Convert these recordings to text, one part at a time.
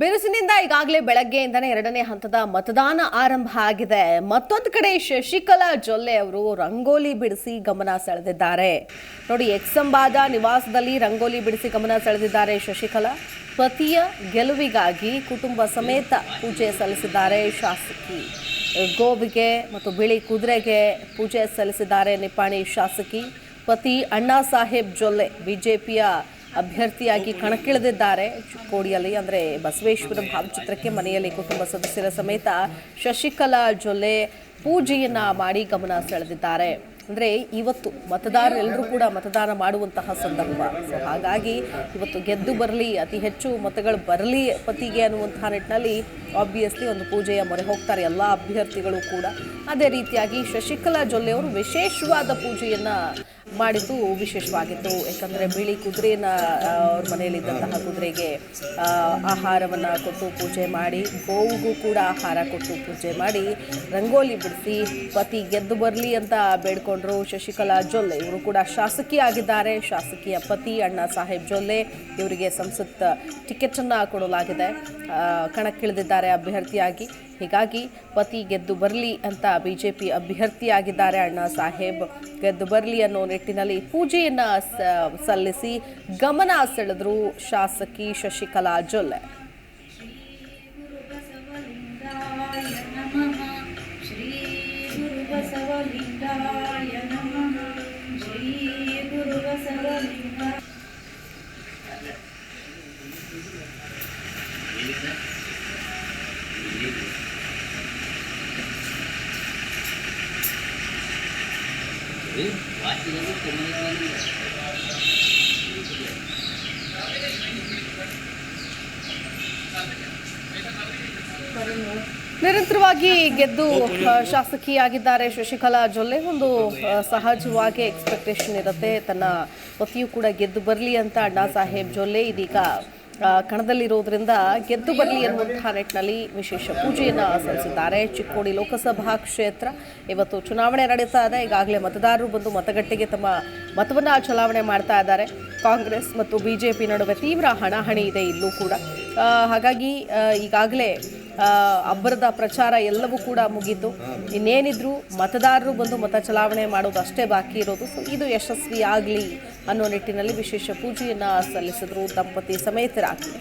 ಬಿರುಸಿನಿಂದ ಈಗಾಗಲೇ ಬೆಳಗ್ಗೆಯಿಂದನೇ ಎರಡನೇ ಹಂತದ ಮತದಾನ ಆರಂಭ ಆಗಿದೆ. ಮತ್ತೊಂದು ಕಡೆ ಶಶಿಕಲಾ ಜೊಲ್ಲೆ ಅವರು ರಂಗೋಲಿ ಬಿಡಿಸಿ ಗಮನ ಸೆಳೆದಿದ್ದಾರೆ. ನೋಡಿ, ಎಕ್ಸಂಬಾದ ನಿವಾಸದಲ್ಲಿ ರಂಗೋಲಿ ಬಿಡಿಸಿ ಗಮನ ಸೆಳೆದಿದ್ದಾರೆ ಶಶಿಕಲಾ. ಪತಿಯ ಗೆಲುವಿಗಾಗಿ ಕುಟುಂಬ ಸಮೇತ ಪೂಜೆ ಸಲ್ಲಿಸಿದ್ದಾರೆ ಶಾಸಕಿ. ಗೋವಿಗೆ ಮತ್ತು ಬಿಳಿ ಕುದುರೆಗೆ ಪೂಜೆ ಸಲ್ಲಿಸಿದ್ದಾರೆ ನಿಪಾಣಿ ಶಾಸಕಿ. ಪತಿ ಅಣ್ಣಾ ಸಾಹೇಬ್ ಜೊಲ್ಲೆ, ಬಿಜೆಪಿಯ ಅಭ್ಯರ್ಥಿಯಾಗಿ ಕಣಕ್ಕಿಳಿದಿದ್ದಾರೆ. ಕೋಡಿಯಲ್ಲಿ ಅಂದರೆ ಬಸವೇಶ್ವರ ಭಾವಚಿತ್ರಕ್ಕೆ ಮನೆಯಲ್ಲಿ ಕುಟುಂಬ ಸದಸ್ಯರ ಸಮೇತ ಶಶಿಕಲಾ ಜೊಲ್ಲೆ ಪೂಜೆಯನ್ನು ಮಾಡಿ ಗಮನ ಸೆಳೆದಿದ್ದಾರೆ. ಅಂದರೆ ಇವತ್ತು ಮತದಾರರೆಲ್ಲರೂ ಕೂಡ ಮತದಾನ ಮಾಡುವಂತಹ ಸಂದರ್ಭ. ಸೊ ಹಾಗಾಗಿ ಇವತ್ತು ಗೆದ್ದು ಬರಲಿ, ಅತಿ ಹೆಚ್ಚು ಮತಗಳು ಬರಲಿ ಪತಿಗೆ ಅನ್ನುವಂತಹ ನಿಟ್ಟಿನಲ್ಲಿ ಆಬ್ವಿಯಸ್ಲಿ ಒಂದು ಪೂಜೆಯ ಮೊರೆ ಹೋಗ್ತಾರೆ ಎಲ್ಲ ಅಭ್ಯರ್ಥಿಗಳು ಕೂಡ. ಅದೇ ರೀತಿಯಾಗಿ ಶಶಿಕಲಾ ಜೊಲ್ಲೆ ಅವರು ವಿಶೇಷವಾದ ಪೂಜೆಯನ್ನ ಮಾಡಿದ್ದು ವಿಶೇಷವಾಗಿತ್ತು. ಯಾಕಂದರೆ ಬಿಳಿ ಕುದುರೆನ ಅವ್ರ ಮನೆಯಲ್ಲಿದ್ದಂತಹ ಕುದುರೆಗೆ ಆಹಾರವನ್ನು ಕೊಟ್ಟು ಪೂಜೆ ಮಾಡಿ, ಗೋವಿಗೂ ಕೂಡ ಆಹಾರ ಕೊಟ್ಟು ಪೂಜೆ ಮಾಡಿ, ರಂಗೋಲಿ ಬಿಡಿಸಿ, ಪತಿ ಗೆದ್ದು ಬರಲಿ ಅಂತ ಬೇಡ್ಕೊಂಡ್ರು ಶಶಿಕಲಾ ಜೊಲ್ಲೆ. ಇವರು ಕೂಡ ಶಾಸಕಿ ಆಗಿದ್ದಾರೆ. ಶಾಸಕಿಯ ಪತಿ ಅಣ್ಣಾ ಸಾಹೇಬ್ ಜೊಲ್ಲೆ ಇವರಿಗೆ ಸಂಸತ್ ಟಿಕೆಟನ್ನು ಕೊಡಲಾಗಿದೆ. ಕಣಕ್ಕಿಳಿದಿದ್ದಾರೆ ಅಭ್ಯರ್ಥಿಯಾಗಿ. ಹೀಗಾಗಿ ಪತಿ ಗೆದ್ದು ಬರಲಿ ಅಂತ ಬಿಜೆಪಿ ಅಭ್ಯರ್ಥಿಯಾಗಿದ್ದಾರೆ ಅಣ್ಣಾ ಸಾಹೇಬ್. ಗೆದ್ದು ಬರಲಿ ಅನ್ನೋ ಪೂಜೆಯನ್ನ ಸ- ಸಲ್ಲಿಸಿ ಗಮನ ಸೆಳೆದ್ರು ಶಾಸಕಿ ಶಶಿಕಲಾ ಜೊಲ್ಲೆ. ಬಸವಲಿಂಗಾಯ ನಿರಂತರವಾಗಿ ಗೆದ್ದು ಶಾಸಕಿಯಾಗಿದ್ದಾರೆ ಶಶಿಕಲಾ ಜೊಲ್ಲೆ. ಒಂದು ಸಹಜವಾಗಿ ಎಕ್ಸ್ಪೆಕ್ಟೇಷನ್ ಇರುತ್ತೆ. ತನ್ನ ಪತಿಯು ಕೂಡ ಗೆದ್ದು ಬರಲಿ ಅಂತ ಅಣ್ಣಾ ಸಾಹೇಬ್ ಜೊಲ್ಲೆ ಇದೀಗ ಕಣದಲ್ಲಿರೋದ್ರಿಂದ ಗೆದ್ದು ಬರಲಿ ಎನ್ನುವಂತಹ ನಿಟ್ಟಿನಲ್ಲಿ ವಿಶೇಷ ಪೂಜೆಯನ್ನು ಸಲ್ಲಿಸಿದ್ದಾರೆ ಚಿಕ್ಕೋಡಿ ಲೋಕಸಭಾ ಕ್ಷೇತ್ರ ಇವತ್ತು ಚುನಾವಣೆ ನಡೀತಾ ಇದೆ. ಈಗಾಗಲೇ ಮತದಾರರು ಬಂದು ಮತಗಟ್ಟೆಗೆ ತಮ್ಮ ಮತವನ್ನು ಚಲಾವಣೆ ಮಾಡ್ತಾ ಇದ್ದಾರೆ. ಕಾಂಗ್ರೆಸ್ ಮತ್ತು ಬಿಜೆಪಿ ನಡುವೆ ತೀವ್ರ ಹಣಾಹಣಿ ಇದೆ ಇಲ್ಲೂ ಕೂಡ. ಹಾಗಾಗಿ ಈಗಾಗಲೇ ಅಬ್ಬರದ ಪ್ರಚಾರ ಎಲ್ಲವೂ ಕೂಡ ಮುಗೀತು. ಇನ್ನೇನಿದ್ರು ಮತದಾರರು ಬಂದು ಮತ ಚಲಾವಣೆ ಮಾಡೋದು ಅಷ್ಟೇ ಬಾಕಿ ಇರೋದು. ಸೊ ಇದು ಯಶಸ್ವಿ ಆಗಲಿ ಅನ್ನೋ ನಿಟ್ಟಿನಲ್ಲಿ ವಿಶೇಷ ಪೂಜೆಯನ್ನು ಸಲ್ಲಿಸಿದ್ರು ದಂಪತಿ ಸಮೇತರಾಗಿ.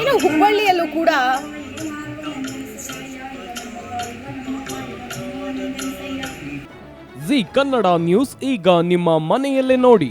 ಇನ್ನು ಹುಬ್ಬಳ್ಳಿಯಲ್ಲೂ ಕೂಡ ಜಿ ಕನ್ನಡ ನ್ಯೂಸ್ ಈಗ ನಿಮ್ಮ ಮನೆಯಲ್ಲೇ ನೋಡಿ.